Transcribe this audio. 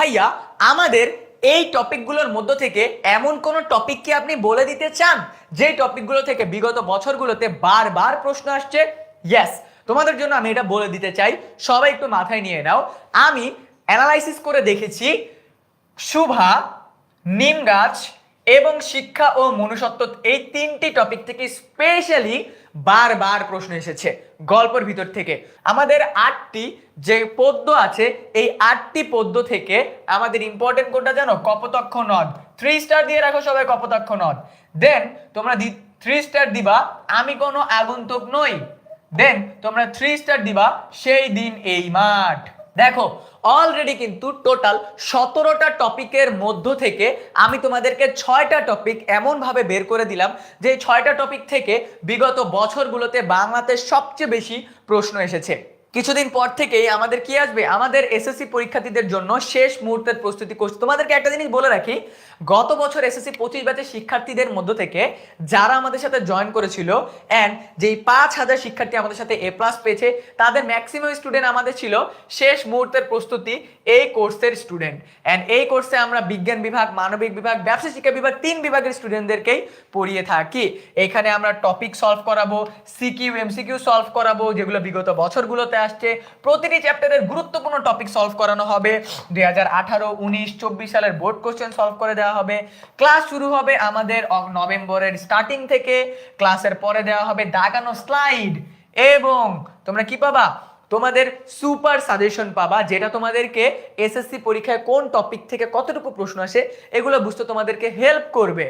ভাইয়া, আমাদের এই টপিকগুলোর মধ্য থেকে এমন কোন টপিক কি আপনি বলে দিতে চান? যে টপিকগুলো থেকে বিগত বছরগুলোতে বারবার প্রশ্ন আসছে? ইয়েস তোমাদের জন্য আমি এটা বলে দিতে চাই। সবাই একটু মাথায় নিয়ে নাও। আমি অ্যানালাইসিস করে দেখেছি শুভা নিম গাছ এবং শিক্ষা ও মনুষত্ব এই তিনটি টপিক থেকে স্পেশালি বারবার প্রশ্ন এসেছে, গল্পের ভিতর থেকে। আমাদের আটটি যে পদ্য আছে, এই আটটি পদ্য থেকে আমাদের ইম্পর্টেন্ট কোনটা জানো? কপোতক্ষ নদ। থ্রি স্টার দিয়ে রাখো সবাই কপতক্ষ নদ। দেন তোমরা থ্রি স্টার দিবা, আমি কোনো আগন্তুক নই। দেন তোমরা থ্রি স্টার দিবা, সেই দিন এই মাঠ। দেখো অলরেডি কিন্তু টোটাল সতেরোটা টপিকের মধ্য থেকে আমি তোমাদেরকে ছয়টা টপিক এমনভাবে বের করে দিলাম, যে ছয়টা টপিক থেকে বিগত বছরগুলোতে বাংলাতে সবচেয়ে বেশি প্রশ্ন এসেছে। কিছুদিন পর থেকেই আমাদের কি আসবে? আমাদের এসএসসি পরীক্ষার্থীদের জন্য শেষ মুহূর্তের প্রস্তুতি কোর্স। তোমাদেরকে একটা জিনিস বলে রাখি, গত বছর এসএসসি পঁচিশ ব্যাচের শিক্ষার্থীদের মধ্য থেকে যারা আমাদের সাথে জয়েন করেছিল অ্যান্ড যেই পাঁচ হাজার শিক্ষার্থী আমাদের সাথে এ প্লাস পেয়েছে, তাদের ম্যাক্সিমাম স্টুডেন্ট আমাদের ছিল শেষ মুহূর্তের প্রস্তুতি এই কোর্সের স্টুডেন্ট অ্যান্ড এই কোর্সে আমরা বিজ্ঞান বিভাগ, মানবিক বিভাগ, ব্যবসা শিক্ষা বিভাগ তিন বিভাগের স্টুডেন্টদেরকেই পড়িয়ে থাকি। এখানে আমরা টপিক সলভ করাবো সিকিউ এমসিকিউ সলভ করাবো, যেগুলো বিগত বছরগুলোতে আসছে। প্রতিটি চ্যাপ্টারের গুরুত্বপূর্ণ টপিক সলভ করানো হবে। দুই হাজার আঠারো, উনিশ, চব্বিশ সালের বোর্ড কোশ্চেন সলভ করে দেওয়া হবে। ক্লাস শুরু হবে আমাদের নভেম্বরের স্টার্টিং থেকে। ক্লাসের পরে দেওয়া হবে দাগানো স্লাইড এবং তোমরা কি পাবা? তোমাদের সুপার সাজেশন পাবা, যেটা তোমাদেরকে এসএসসি পরীক্ষায় কোন টপিক থেকে কতটুকু প্রশ্ন আসে, এগুলো বুঝতে তোমাদেরকে হেল্প করবে।